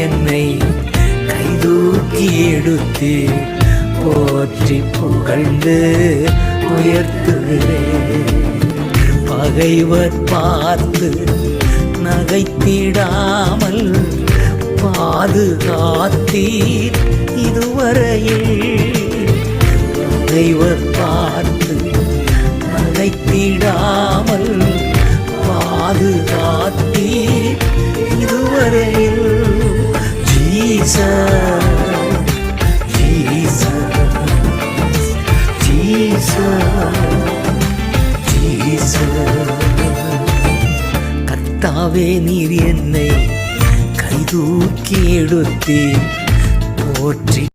என்னை கைதூக்கி எடுத்து போற்றி புகழ்ந்து உயர்த்துகிறேன். பகைவர் பார்த்து நகைத்திடாமல் பாதுகாத்தீர் இதுவரையில். பகைவர் பார்த்து நகைத்திடாமல் பாதுகாத்தீர் கர்த்தாவே நீர் என்னை கைதூக்கி எடுத்தேன் போற்றி